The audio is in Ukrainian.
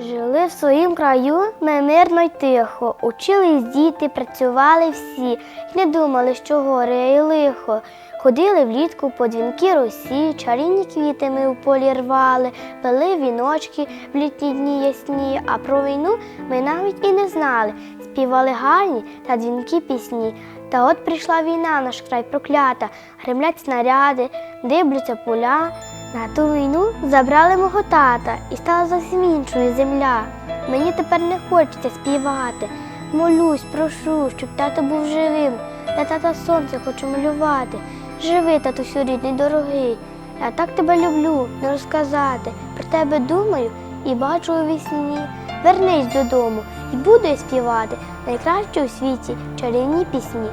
Жили в своїм краю ми мирно й тихо. Учились діти, працювали всі, не думали, що горе і лихо. Ходили влітку по дзвінки росі, чарівні квіти ми у полі рвали, пили віночки в літні дні ясні, а про війну ми навіть і не знали. Співали гарні та дзвінки пісні. Та от прийшла війна, наш край проклята, гремлять снаряди, дибляться поля. На ту війну забрали мого тата і стала зовсім іншою земля. Мені тепер не хочеться співати. Молюсь, прошу, щоб тато був живим. Для тата сонце хочу малювати. Живи, татусю рідний, дорогий. Я так тебе люблю, не розказати. Про тебе думаю і бачу у вісні. Вернись додому і буду я співати найкращі у світі чарівні пісні.